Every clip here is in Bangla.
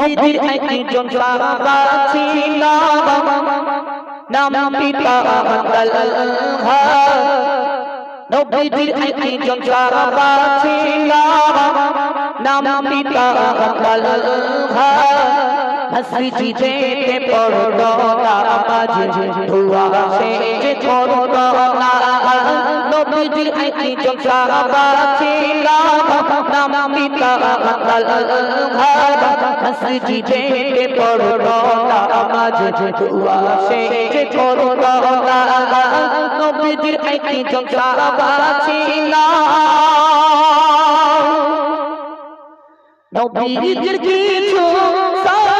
নবীর একজন সাহাবা ছিল নাম পিতা আল্লাহ নবীর একজন সাহাবা ছিল নাম পিতা না নবীজির একজন সাহাবা ছিল নাম পিতা আল্লাহ মসজিদে পড়তো নামাজ দুয়া সে করতো না নবীজির একজন সাহাবা ছিল নবীজির কিছু সাহাবা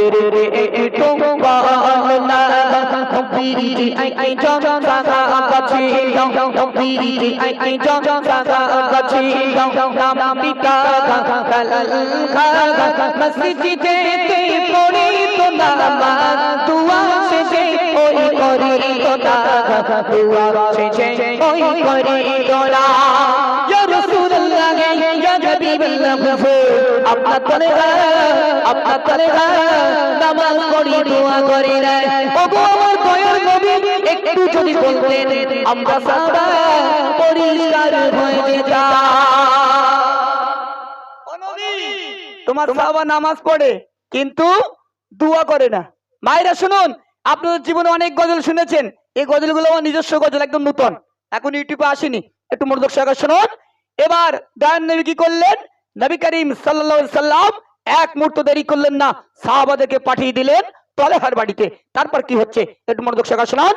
আমাদের একটু বাহানা কম্পিটি আই আই জং সাগা কাছে জং কম্পিটি আই আই জং সাগা কাছে জং নাম পিতা কাকা কালাল কাকা মসজিদে তে পড়ি তো নামাজ দুয়া শেষে ওই করি তো দা দুয়া শেষে ওই করি তো তোমার সাহাবা নামাজ পড়ে, কিন্তু দোয়া করে না। মায়েরা শুনুন আপনাদের জীবনে অনেক গজল শুনেছেন, এই গজলগুলো আমার নিজস্ব গজল, একদম নতুন। এখন ইউটিউবে আসেনি, একটু মনোযোগ শুনুন। এবার দয়ান নবী কি করলেন? নবী করিম আলাইহি সাল্লাম এক মুহূর্ত দেরি করলেন না, সাহাবাদেরকে পাঠিয়ে দিলেন তলেহার বাড়িতে। তারপর কি হচ্ছে? একটু মনোযোগ সহকারে শুনুন।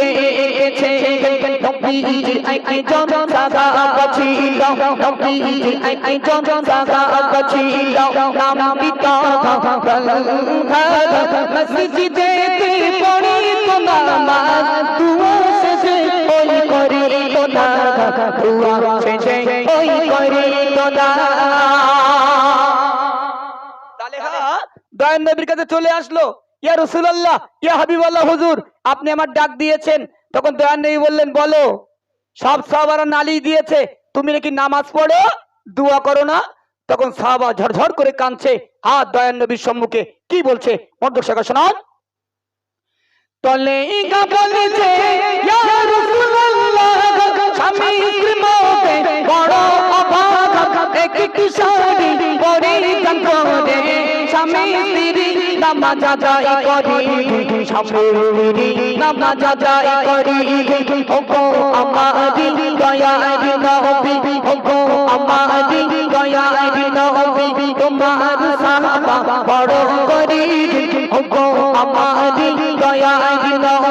দয়ান নবীর কাছে চলে আসলো। ইয়া রসুল্লাহ ইয়া হাবিবাল্লাহ হুজুর আপনি আমার ডাক দিয়েছেন। তখন দয়ান নবী বললেন, বলো, সব সাহাবারা নালি দিয়েছে, তুমি নাকি নামাজ পড়ো, দোয়া করো না? তখন সাহাবা ঝরঝর করে কাঁদছে হাত দয়ান নবীর সম্মুখে কি বলছে মধ্যক শোনান। তলে বড় অভাগ স্বামী স্ত্রী নামাজ আদায় করি। স্বামী স্ত্রী নামাজ আদায় করি। ওগো আমারি দয়ার নবী। ওগো আমারি দয়ার নবী। তোমার সাহাবা বড় করি। ওগো আমারি দয়ার নবী।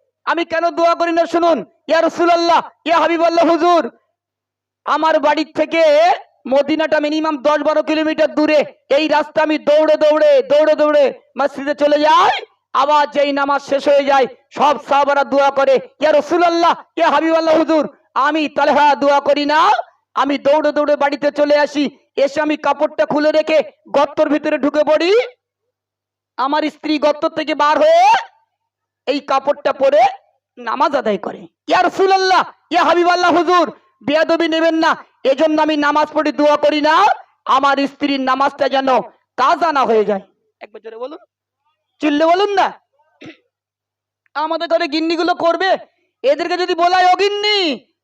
আমি কেন দোয়া করি না শুনুন? ইয়া রসুলাল্লাহ, ইয়া হাবিবাল্লাহ, হুজুর। আমার বাড়ির থেকে মদিনাটা মিনিমাম দশ বারো কিলোমিটার দূরে। এই রাস্তা আমি দৌড়ে দৌড়ে দৌড়ে দৌড়ে মসজিদে চলে যাই। আবার যেই নামাজ শেষ হয়ে যায়, সব সাহাবারা দোয়া করে, ইয়া রসুলাল্লাহ, ইয়া হাবিবাল্লাহ, হুজুর। আমি তালেহা দোয়া করি না। আমি দৌড়ে দৌড়ে বাড়িতে চলে আসি। এসে আমি কাপড়টা খুলে রেখে গর্তর ভিতরে ঢুকে পড়ি। আমার স্ত্রী গর্ত থেকে বার হয়ে এই কাপড়টা পরে নামাজ আদায় করে। ইয়া রসুলাল্লাহ, ইয়া হাবিবাল্লাহ, হুজুর, বেয়াদবি নেবেন না। এজন্য আমি নামাজ পড়ে দোয়া করি না, আমার স্ত্রীর নামাজটা যেন কাজা না হয়ে যায়। একবার জোরে বলুন। চিল্লে বলুন না। আমাদের ঘরে গিন্নিগুলো করবে, এদেরকে যদি বলাই অগিন্নি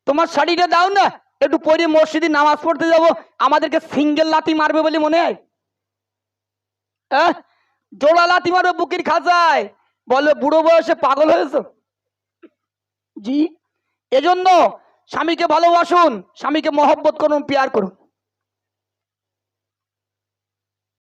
তোমার শাড়িটা দাও না, একটু পরে মসজিদে নামাজ পড়তে যাব, আমাদেরকে সিঙ্গেল লাথি মারবে বলে মনে হয়? জোড়া লাথি মারবে বুকির খাজায় বলে বুড়ো বয়সে পাগল হয়েছে? জি এজন্য স্বামীকে ভালোবাসুন স্বামীকে মহব্বত করুন পেয়ার করুন।